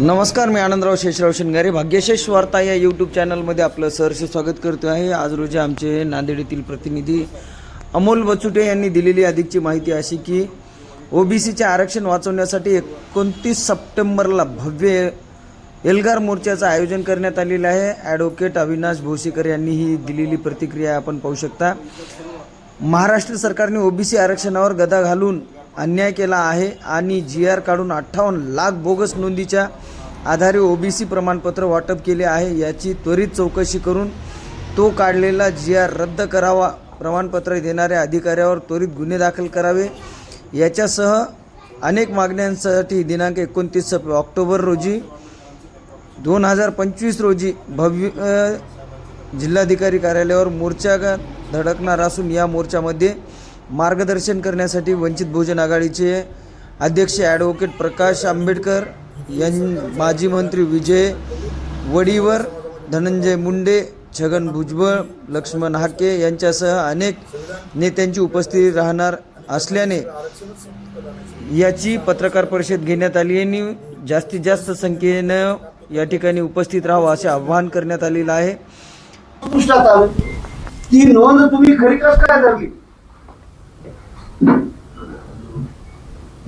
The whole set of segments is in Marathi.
नमस्कार मी आनंदराव शेषराव शिंगारे. भाग्यशेष वार्ता या यूट्यूब चॅनलमध्ये आपलं सहर्ष स्वागत करतो आहे. आज रोजी आमचे नांदेड येथील प्रतिनिधी अमोल बचुटे यांनी दिलेली अधिकची माहिती अशी की ओबीसीचे आरक्षण वाचवण्यासाठी एकोणतीस सप्टेंबरला भव्य एल्गार मोर्चाचं आयोजन करण्यात आलेलं आहे. ॲडव्होकेट अविनाश भोसेकर यांनी ही दिलेली प्रतिक्रिया आपण पाहू शकता. महाराष्ट्र सरकारने ओबीसी आरक्षणावर गदा घालून अन्याय केला आहे आणि जी आर काढून अठ्ठावन्न लाख बोगस नोंदीच्या आधारे ओबीसी प्रमाणपत्र वाटप केले आहे. याची त्वरित चौकशी करून तो काढलेला जी आर रद्द करावा प्रमाणपत्र देणाऱ्या अधिकाऱ्यावर त्वरित गुन्हे दाखल करावे. याच्यासह अनेक मागण्यांसाठी दिनांक एकोणतीस ऑक्टोबर रोजी दोन हजार पंचवीस रोजी भव्य जिल्हाधिकारी कार्यालयावर मोर्चा धडकणार असून या मोर्चामध्ये मार्गदर्शन करण्यासाठी वंचित बहुजन आघाडीचे अध्यक्ष ॲडव्होकेट प्रकाश आंबेडकर यां माजी मंत्री विजय वडीवर धनंजय मुंडे छगन भुजबळ लक्ष्मण हाके यांच्यासह अनेक नेत्यांची उपस्थिती राहणार असल्याने याची पत्रकार परिषद घेण्यात आली आणि जास्तीत जास्त संख्येनं या ठिकाणी उपस्थित राहावं असे आवाहन करण्यात आलेलं आहे. ती नोंद तुम्ही खरी कस काय धरली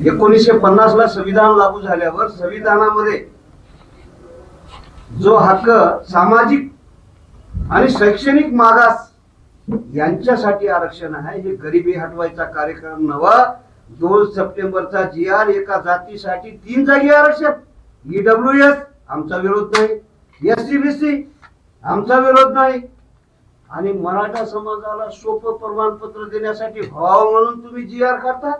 एकोणीसशे पन्नास ला संविधान लागू झाल्यावर संविधानामध्ये जो हक्क सामाजिक आणि शैक्षणिक मागास यांच्यासाठी आरक्षण आहे हे गरिबी हटवायचा कार्यक्रम नवा दोन सप्टेंबरचा जी आर एका जातीसाठी तीन जागी आरक्षण. ईडब्ल्यू एस आमचा विरोध नाही. एस सी बी सी आमचा विरोध नाही. आणि मराठा समाजाला सोपं प्रमाणपत्र देण्यासाठी व्हावं म्हणून तुम्ही जी आर काढता?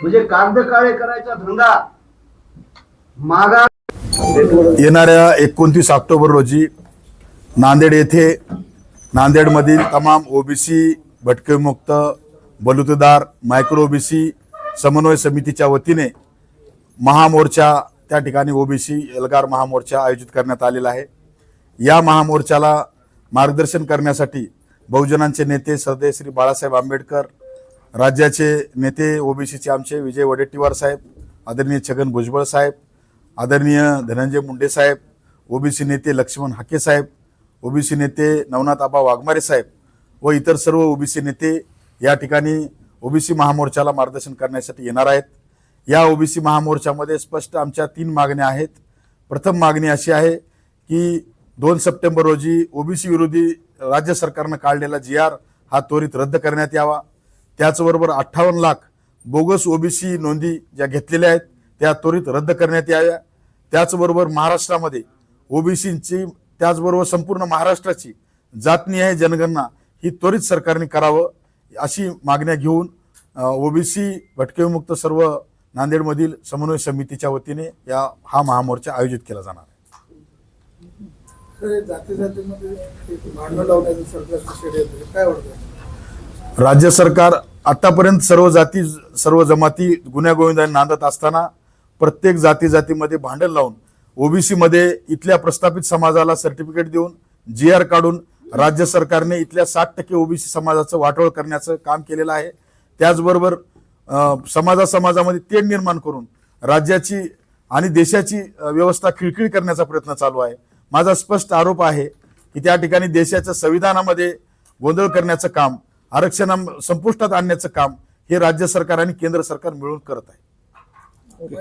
म्हणजे कागद काळे करायचा धंदा. मागा येणाऱ्या एकोणतीस ऑक्टोबर रोजी नांदेड येथे नांदेडमधील तमाम ओबीसी भटकेमुक्त बलुतेदार मायक्रो ओबीसी समन्वय समितीच्या वतीने महामोर्चा त्या ठिकाणी ओबीसी एल्गार महामोर्चा आयोजित करण्यात आलेला आहे. या महामोर्चाला मार्गदर्शन करण्यासाठी बहुजनांचे नेते सरदेव श्री बाळासाहेब आंबेडकर राज्याचे नेते ओबीसीचे आमचे विजय वडेट्टीवार साहेब आदरणीय छगन भुजबळ साहेब आदरणीय धनंजय मुंडे साहेब ओबीसी नेते लक्ष्मण हाके साहेब ओबीसी नेते नवनाथ आबा वाघमारे साहेब व इतर सर्व ओबीसी नेते या ठिकाणी ओबीसी महामोर्चाला मार्गदर्शन करण्यासाठी येणार आहेत. या ओबीसी महामोर्चामध्ये स्पष्ट आमच्या तीन मागण्या आहेत. प्रथम मागणी अशी आहे की दोन सप्टेंबर रोजी ओबीसी विरोधी राज्य सरकारनं काढलेला जी आर हा त्वरित रद्द करण्यात यावा. त्याचबरोबर अठ्ठावन्न लाख बोगस ओबीसी नोंदी ज्या घेतलेल्या आहेत त्या त्वरित रद्द करण्यात याव्या. त्याचबरोबर महाराष्ट्रामध्ये ओबीसींची त्याचबरोबर संपूर्ण महाराष्ट्राची जातनी आहे जनगणना ही त्वरित सरकारने करावं अशी मागण्या घेऊन ओबीसी भटकेमुक्त सर्व नांदेडमधील समन्वय समितीच्या वतीने या हा महामोर्चा आयोजित केला जाणार. जाती जातीमध्ये भांडण लावण्याचं सरकारचं काय वाटतं? राज्य सरकार आतापर्यंत सर्व जाती सर्व जमाती गुन्ह्यागोविंदाने नांदत असताना प्रत्येक जाती जातीमध्ये भांडण लावून ओबीसी मध्ये इथल्या प्रस्थापित समाजाला सर्टिफिकेट देऊन जी आर काढून राज्य सरकारने इथल्या साठ टक्के ओबीसी समाजाचं वाटोळ करण्याचं काम केलेलं आहे. त्याचबरोबर समाजा समाजामध्ये तेढ निर्माण करून राज्याची आणि देशाची व्यवस्था खिळखिळ करण्याचा प्रयत्न चालू आहे. माझा स्पष्ट आरोप आहे की त्या ठिकाणी देशाच्या संविधानामध्ये गोंधळ करण्याचं काम आरक्षणा संपुष्टात आणण्याचं काम हे राज्य सरकार आणि केंद्र सरकार मिळून करत आहे.